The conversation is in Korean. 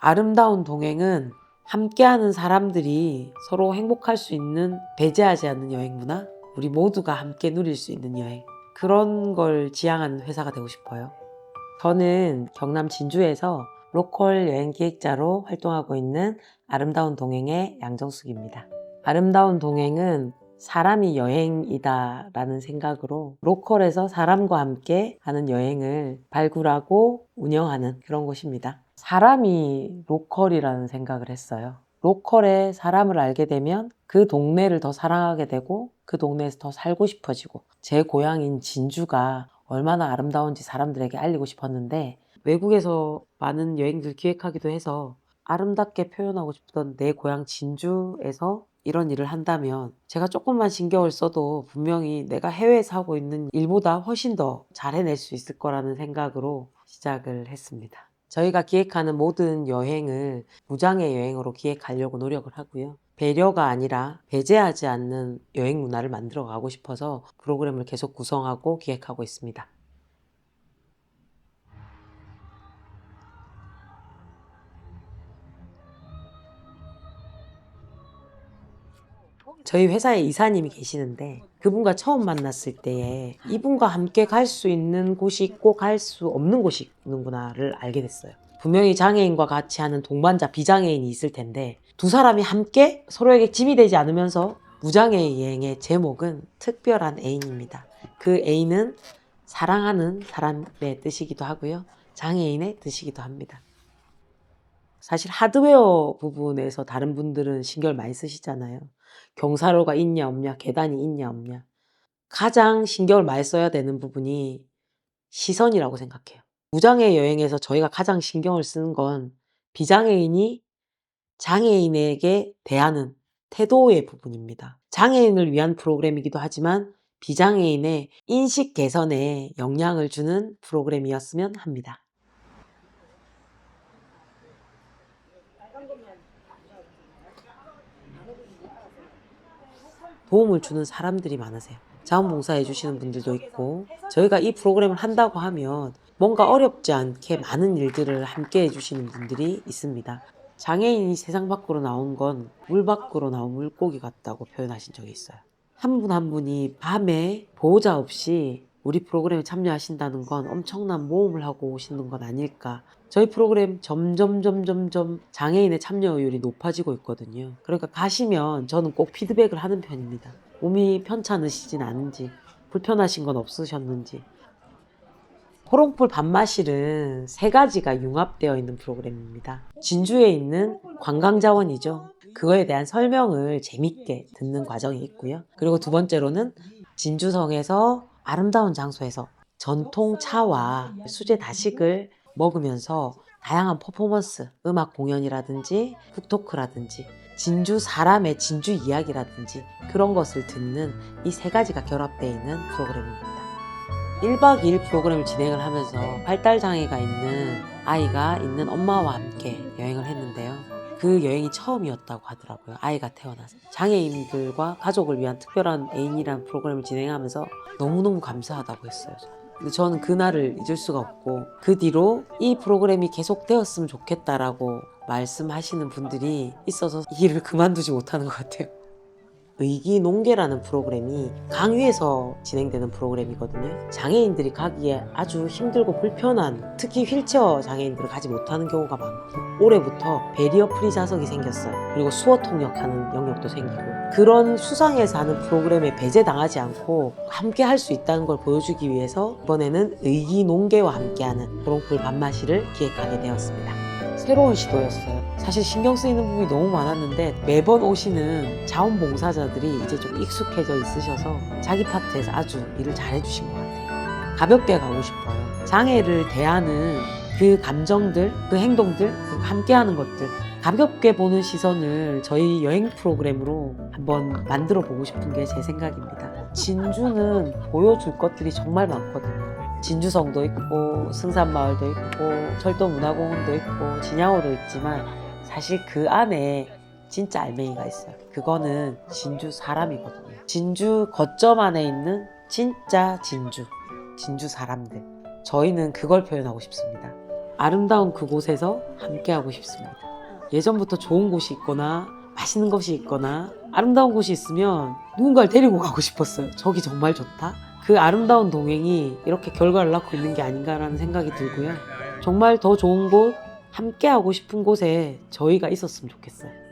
아름다운 동행은 함께하는 사람들이 서로 행복할 수 있는 배제하지 않는 여행 문화, 우리 모두가 함께 누릴 수 있는 여행 그런 걸 지향하는 회사가 되고 싶어요. 저는 경남 진주에서 로컬 여행 기획자로 활동하고 있는 아름다운 동행의 양정숙입니다. 아름다운 동행은 사람이 여행이다 라는 생각으로 로컬에서 사람과 함께 하는 여행을 발굴하고 운영하는 그런 곳입니다. 사람이 로컬이라는 생각을 했어요. 로컬에 사람을 알게 되면 그 동네를 더 사랑하게 되고 그 동네에서 더 살고 싶어지고 제 고향인 진주가 얼마나 아름다운지 사람들에게 알리고 싶었는데 외국에서 많은 여행들 기획하기도 해서 아름답게 표현하고 싶던 내 고향 진주에서 이런 일을 한다면 제가 조금만 신경을 써도 분명히 내가 해외에서 하고 있는 일보다 훨씬 더 잘 해낼 수 있을 거라는 생각으로 시작을 했습니다. 저희가 기획하는 모든 여행을 무장의 여행으로 기획하려고 노력을 하고요. 배려가 아니라 배제하지 않는 여행 문화를 만들어 가고 싶어서 프로그램을 계속 구성하고 기획하고 있습니다. 저희 회사에 이사님이 계시는데 그분과 처음 만났을 때에 이분과 함께 갈 수 있는 곳이 있고 갈 수 없는 곳이 있는구나를 알게 됐어요. 분명히 장애인과 같이 하는 동반자 비장애인이 있을 텐데 두 사람이 함께 서로에게 짐이 되지 않으면서 무장애인 여행의 제목은 특별한 애인입니다. 그 애인은 사랑하는 사람의 뜻이기도 하고요. 장애인의 뜻이기도 합니다. 사실 하드웨어 부분에서 다른 분들은 신경을 많이 쓰시잖아요. 경사로가 있냐 없냐, 계단이 있냐 없냐. 가장 신경을 많이 써야 되는 부분이 시선이라고 생각해요. 무장애 여행에서 저희가 가장 신경을 쓰는 건 비장애인이 장애인에게 대하는 태도의 부분입니다. 장애인을 위한 프로그램이기도 하지만 비장애인의 인식 개선에 영향을 주는 프로그램이었으면 합니다. 도움을 주는 사람들이 많으세요. 자원봉사해 주시는 분들도 있고 저희가 이 프로그램을 한다고 하면 뭔가 어렵지 않게 많은 일들을 함께 해주시는 분들이 있습니다. 장애인이 세상 밖으로 나온 건 물 밖으로 나온 물고기 같다고 표현하신 적이 있어요. 한 분한 분이 밤에 보호자 없이 우리 프로그램에 참여하신다는 건 엄청난 모험을 하고 오시는 건 아닐까. 저희 프로그램 점점 점점 점 장애인의 참여율이 높아지고 있거든요. 그러니까 가시면 저는 꼭 피드백을 하는 편입니다. 몸이 편찮으시진 않은지, 불편하신 건 없으셨는지. 호롱풀 밥마실은 세 가지가 융합되어 있는 프로그램입니다. 진주에 있는 관광자원이죠. 그거에 대한 설명을 재밌게 듣는 과정이 있고요. 그리고 두 번째로는 진주성에서 아름다운 장소에서 전통 차와 수제 다식을 먹으면서 다양한 퍼포먼스, 음악 공연이라든지 북토크라든지 진주 사람의 진주 이야기라든지 그런 것을 듣는 이 세 가지가 결합되어 있는 프로그램입니다. 1박 2일 프로그램을 진행을 하면서 발달장애가 있는 아이가 있는 엄마와 함께 여행을 했는데요. 그 여행이 처음이었다고 하더라고요. 아이가 태어나서. 장애인들과 가족을 위한 특별한 애인이라는 프로그램을 진행하면서 너무너무 감사하다고 했어요. 근데 저는 그날을 잊을 수가 없고 그 뒤로 이 프로그램이 계속되었으면 좋겠다라고 말씀하시는 분들이 있어서 이 일을 그만두지 못하는 것 같아요. 의기농계라는 프로그램이 강위에서 진행되는 프로그램이거든요. 장애인들이 가기에 아주 힘들고 불편한 특히 휠체어 장애인들을 가지 못하는 경우가 많고 올해부터 베리어 프리 좌석이 생겼어요. 그리고 수어 통역하는 영역도 생기고 그런 수상에서 하는 프로그램에 배제당하지 않고 함께 할 수 있다는 걸 보여주기 위해서 이번에는 의기농계와 함께하는 호롱풀 밥마시를 기획하게 되었습니다. 새로운 시도였어요. 사실 신경 쓰이는 부분이 너무 많았는데 매번 오시는 자원봉사자들이 이제 좀 익숙해져 있으셔서 자기 파트에서 아주 일을 잘해주신 것 같아요. 가볍게 가고 싶어요. 장애를 대하는 그 감정들, 그 행동들, 함께하는 것들 가볍게 보는 시선을 저희 여행 프로그램으로 한번 만들어 보고 싶은 게 제 생각입니다. 진주는 보여줄 것들이 정말 많거든요. 진주성도 있고 승산마을도 있고 철도문화공원도 있고 진양호도 있지만 사실 그 안에 진짜 알맹이가 있어요. 그거는 진주 사람이거든요. 진주 거점 안에 있는 진짜 진주, 진주 사람들. 저희는 그걸 표현하고 싶습니다. 아름다운 그곳에서 함께하고 싶습니다. 예전부터 좋은 곳이 있거나 맛있는 것이 있거나 아름다운 곳이 있으면 누군가를 데리고 가고 싶었어요. 저기 정말 좋다. 그 아름다운 동행이 이렇게 결과를 낳고 있는 게 아닌가라는 생각이 들고요. 정말 더 좋은 곳, 함께하고 싶은 곳에 저희가 있었으면 좋겠어요.